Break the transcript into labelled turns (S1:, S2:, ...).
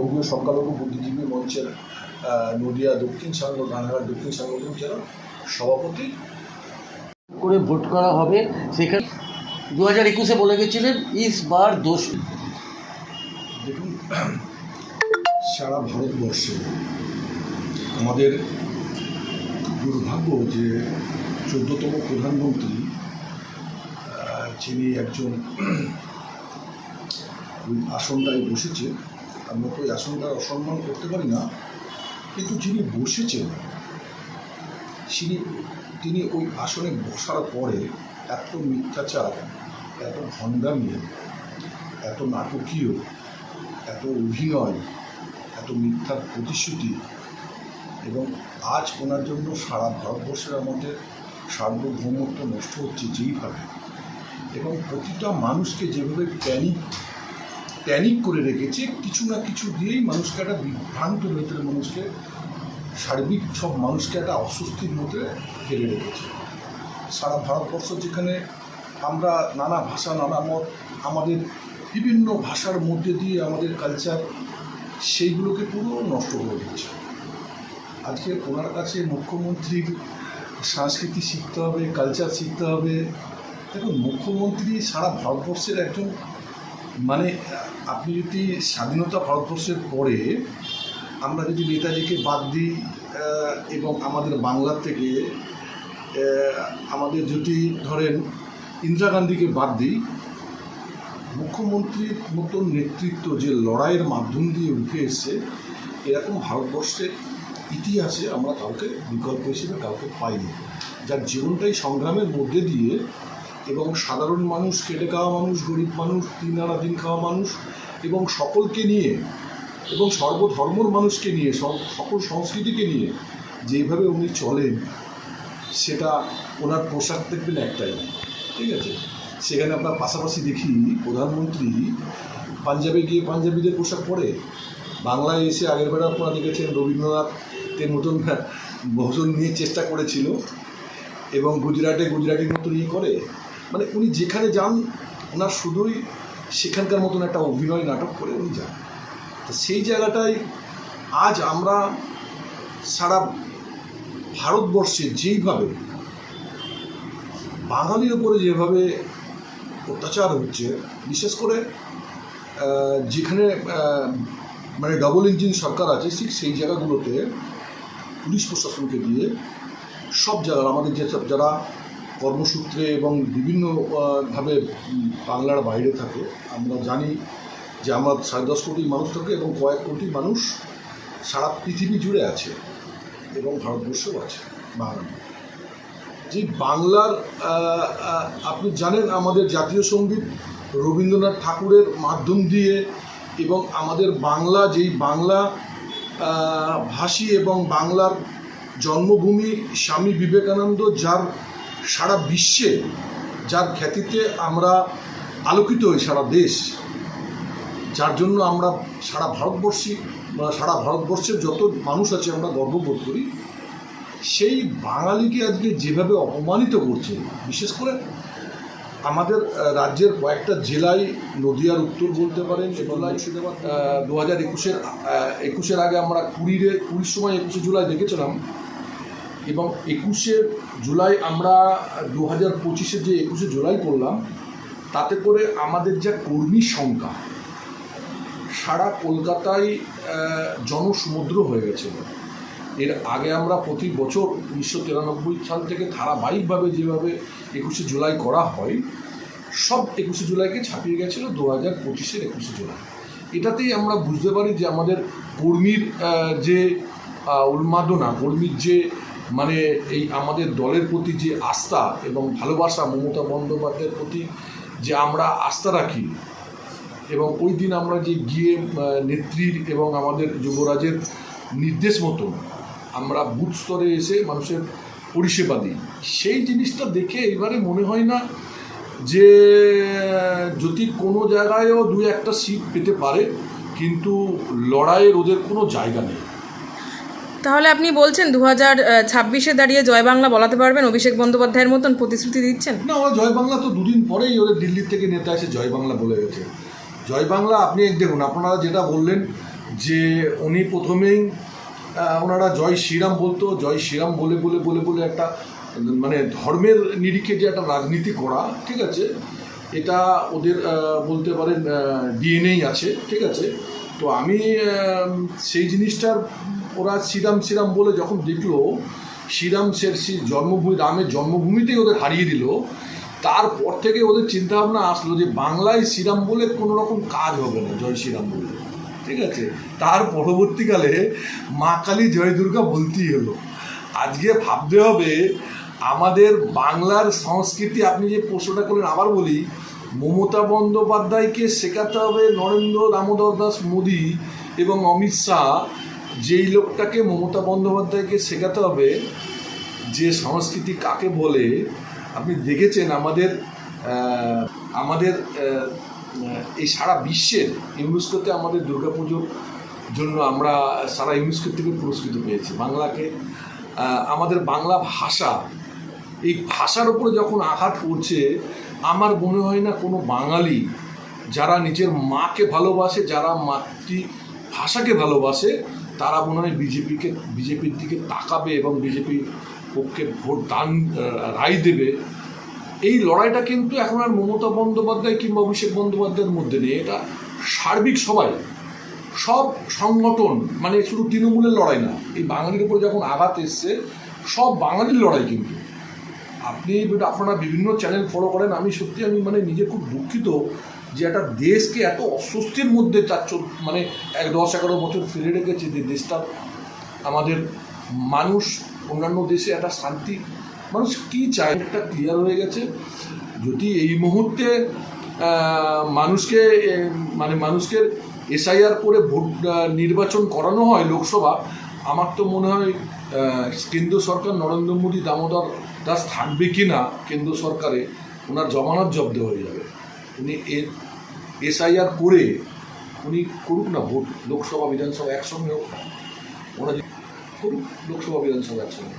S1: বুদ্ধিজীবী মঞ্চের নদিয়া দক্ষিণ সাংগঠন রানাঘাট দক্ষিণ সাংগঠনিক জেলার সভাপতি
S2: করে ভোট করা হবে সেখানে দু হাজার একুশে বলে গেছিলেন ইস বার দোষ
S1: দেখুন সারা ভারতবর্ষে আমাদের দুর্ভাগ্য যে চোদ্দতম প্রধানমন্ত্রী যিনি একজন আসনটায় বসেছে আমরা তো ওই আসনটার অসম্মান করতে পারি না, কিন্তু যিনি বসেছেন তিনি তিনি ওই আসনে বসার পরে এত মিথ্যাচার, এত ভণ্ডামি, এত নাটকীয়, এত অভিনয়, এত মিথ্যার প্রতিশ্রুতি, এবং আজ ওনার জন্য সারা ভারতবর্ষের আমাদের সার্বভৌমত্ব নষ্ট হচ্ছে যেইভাবে, এবং প্রতিটা মানুষকে যেভাবে প্যানিক প্যানিক করে রেখেছে, কিছু না কিছু দিয়েই মানুষকে একটা বিভ্রান্ত ভেতরে মানুষকে, সার্বিক সব মানুষকে একটা অস্বস্তির মধ্যে ফেলে রেখেছে। সারা ভারতবর্ষ যেখানে আমরা নানা ভাষা, নানা মত, আমাদের বিভিন্ন ভাষার মধ্যে দিয়ে আমাদের কালচার সেইগুলোকে পুরো নষ্ট করে দিচ্ছে আজকে ওনার কাছে মুখ্যমন্ত্রীর সংস্কৃতি শিখতে হবে কালচার শিখতে হবে। দেখুন, মুখ্যমন্ত্রী সারা ভারতবর্ষের একজন মানে আপনি যদি স্বাধীনতা ভারতবর্ষের পরে আমরা যদি নেতাজিকে বাদ দিই এবং আমাদের বাংলার থেকে আমাদের যদি ধরেন ইন্দিরা গান্ধীকে বাদ দিই, মুখ্যমন্ত্রীর মতন নেতৃত্ব যে লড়াইয়ের মাধ্যম দিয়ে উঠে এসছে, এরকম ভারতবর্ষের ইতিহাসে আমরা কাউকে বিকল্প হিসেবে কাউকে পাইনি। যার জীবনটাই সংগ্রামের মধ্যে দিয়ে এবং সাধারণ মানুষ খেটে খাওয়া মানুষ, গরিব মানুষ দিন আনা দিন খাওয়া মানুষ এবং সকলকে নিয়ে এবং সর্বধর্মর মানুষকে নিয়ে, সব- সকল সংস্কৃতিকে নিয়ে যেভাবে উনি চলেন, সেটা ওনার পোশাক দেখবেন একটাই। ঠিক আছে? সেখানে আপনার পাশাপাশি দেখি প্রধানমন্ত্রী পাঞ্জাবে গিয়ে পাঞ্জাবিদের পোশাক পরে। বাংলায় এসে আগের বেলা আপনারা দেখেছেন রবীন্দ্রনাথের মতন ভোজন নিয়ে চেষ্টা করেছিল এবং গুজরাটে গুজরাটির মতন ইয়ে করে। মানে উনি যেখানে যান, ওনার শুধুই সেখানকার মতন একটা অভিনয় নাটক করে উনি যান। তো সেই জায়গাটায় আজ আমরা সারা ভারতবর্ষে যেইভাবে, বাঙালির ওপরে যেভাবে অত্যাচার হচ্ছে, বিশেষ করে যেখানে মানে ডবল ইঞ্জিন সরকার আছে, ঠিক সেই জায়গাগুলোতে পুলিশ প্রশাসনকে দিয়ে সব জায়গার, আমাদের যেসব যারা কর্মসূত্রে এবং বিভিন্ন আহ, ভাবে বাংলার বাইরে থাকে আমরা জানি যে আমরা সাড়ে দশ কোটি মানুষ থাকে এবং কয়েক কোটি মানুষ সারা পৃথিবী জুড়ে আছে এবং ভারতবর্ষেও আছে বাংলা যে বাংলার আপনি জানেন আমাদের জাতীয় সংগীত রবীন্দ্রনাথ ঠাকুরের মাধ্যম দিয়ে এবং আমাদের বাংলা যেই বাংলা ভাষী এবং বাংলার জন্মভূমি স্বামী বিবেকানন্দ যার সারা বিশ্বে যার খ্যাতিতে আমরা আলোকিত হই সারা দেশ যার জন্য আমরা সারা ভারতবর্ষী বা সারা ভারতবর্ষের যত মানুষ আছে আমরা গর্ববোধ করি সেই বাঙালিকে আজকে যেভাবে অপমানিত করছে বিশেষ করে আমাদের রাজ্যের কয়েকটা জেলায় নদিয়ার উত্তর বলতে পারেন জেলায় দু হাজার একুশের একুশের আগে আমরা কুড়িরে কুড়ির সময় একুশে জুলাই দেখেছিলাম এবং একুশে জুলাই আমরা দু হাজার পঁচিশে যে একুশে জুলাই করলাম তাতে করে আমাদের যা কর্মী সংখ্যা, সারা কলকাতায় জনসমুদ্র হয়ে গেছিল এর আগে আমরা প্রতি বছর উনিশশো তিরানব্বই সাল থেকে ধারাবাহিকভাবে যেভাবে একুশে জুলাই করা হয়, সব একুশে জুলাইকে ছাপিয়ে গেছিল দু হাজার পঁচিশের একুশে জুলাই। এটাতেই আমরা বুঝতে পারি যে আমাদের কর্মীর যে উন্মাদনা, কর্মীর যে মানে এই আমাদের দলের প্রতি যে আস্থা এবং ভালোবাসা মমতা বন্দ্যোপাধ্যায়ের প্রতি যে আমরা আস্থা রাখি, এবং ওই দিন আমরা যে গিয়ে নেত্রীর এবং আমাদের যুবরাজের নির্দেশ মতো আমরা বুথ স্তরে এসে মানুষের পরিষেবা দিই। সেই জিনিসটা দেখে এবারে মনে হয় না যে, যদি কোনো জায়গায়ও দু একটা সিট পেতে পারে, কিন্তু লড়াইয়ের ওদের কোনো জায়গা নেই।
S3: তাহলে আপনি বলছেন দু হাজার ছাব্বিশে দাঁড়িয়ে জয় বাংলা বলাতে পারবেন, অভিষেক বন্দ্যোপাধ্যায়ের মতন প্রতিশ্রুতি দিচ্ছেন?
S1: না ওরা জয় বাংলা তো দুদিন পরেই ওদের দিল্লির থেকে নেতা এসে জয় বাংলা বলে গেছে। জয় বাংলা, আপনি দেখুন, আপনারা যেটা বললেন যে উনি প্রথমেই ওনারা জয় শ্রীরাম বলতো, জয় শ্রীরাম বলে বলে বলে বলে একটা মানে ধর্মের নিরিখে যে একটা রাজনীতি করা, ঠিক আছে? এটা ওদের বলতে পারেন ডিএনএই আছে, ঠিক আছে? তো আমি সেই জিনিসটার ওরা শ্রীরাম শ্রীরাম বলে যখন দেখল, শ্রীরাম শের শ্রী জন্মভূমি, রামের জন্মভূমিতেই ওদের হারিয়ে দিল। তারপর থেকে ওদের চিন্তাভাবনা আসলো যে বাংলায় শ্রীরাম বলে কোনো রকম কাজ হবে না, জয় শ্রীরাম বলে। ঠিক আছে? তার পরবর্তীকালে মা কালী জয় দুর্গা বলতেই হলো। আজকে ভাবতে হবে, আমাদের বাংলার সংস্কৃতি, আপনি যে প্রশ্নটা করলেন, আবার বলি মমতা বন্দ্যোপাধ্যায়কে শেখাতে হবে নরেন্দ্র দামোদর দাস মোদী এবং অমিত শাহ। যেই লোকটাকে মমতা বন্দ্যোপাধ্যায়কে শেখাতে হবে, যে সংস্কৃতি কাকে বলে, আপনি দেখেছেন আমাদের আমাদের এই সারা বিশ্বের ইউনেস্কোতে আমাদের দুর্গাপুজোর জন্য আমরা সারা ইউনেস্কো থেকে পুরস্কৃত পেয়েছি। বাংলাকে আমাদের বাংলা ভাষা, এই ভাষার উপরে যখন আঘাত পড়ছে আমার মনে হয় না কোনো বাঙালি যারা নিজের মাকে ভালোবাসে, যারা মাতৃ ভাষাকে ভালোবাসে, তারা মনে হয় বিজেপিকে, বিজেপির দিকে তাকাবে এবং বিজেপির পক্ষে ভোট দান রায় দেবে। এই লড়াইটা কিন্তু এখন আর মমতা বন্দ্যোপাধ্যায় কিংবা অভিষেক বন্দ্যোপাধ্যায়ের মধ্যে নেই। এটা সার্বিক সবাই। সব সংগঠন মানে শুধু তৃণমূলের লড়াই না, এই বাঙালির উপর যখন আঘাত এসছে, সব বাঙালির লড়াই কিন্তু। আপনি আপনারা বিভিন্ন চ্যানেল ফলো করেন, আমি সত্যি আমি মানে নিজে খুব দুঃখিত যে একটা দেশকে এত অস্বস্তির মধ্যে চোদ্দ মানে এক দশ এগারো বছর ফেলে রেখেছে যে দেশটা। আমাদের মানুষ, অন্যান্য দেশে একটা শান্তি, মানুষ কি চায়? একটা ক্লিয়ার হয়ে গেছে। যদি এই মুহূর্তে মানুষকে মানে মানুষকে এসআইআর করে ভোট নির্বাচন করানো হয় লোকসভা, আমার তো মনে হয় কেন্দ্র সরকার নরেন্দ্র মোদী দামোদর দাস থাকবে কি না কেন্দ্র সরকারে, ওনার জমানত জব্দ হয়ে যাবে। উনি এসআইআর করে উনি করুক না ভোট, লোকসভা, বিধানসভা একসঙ্গে হোক, ওনার করুক লোকসভা, বিধানসভা একসঙ্গে।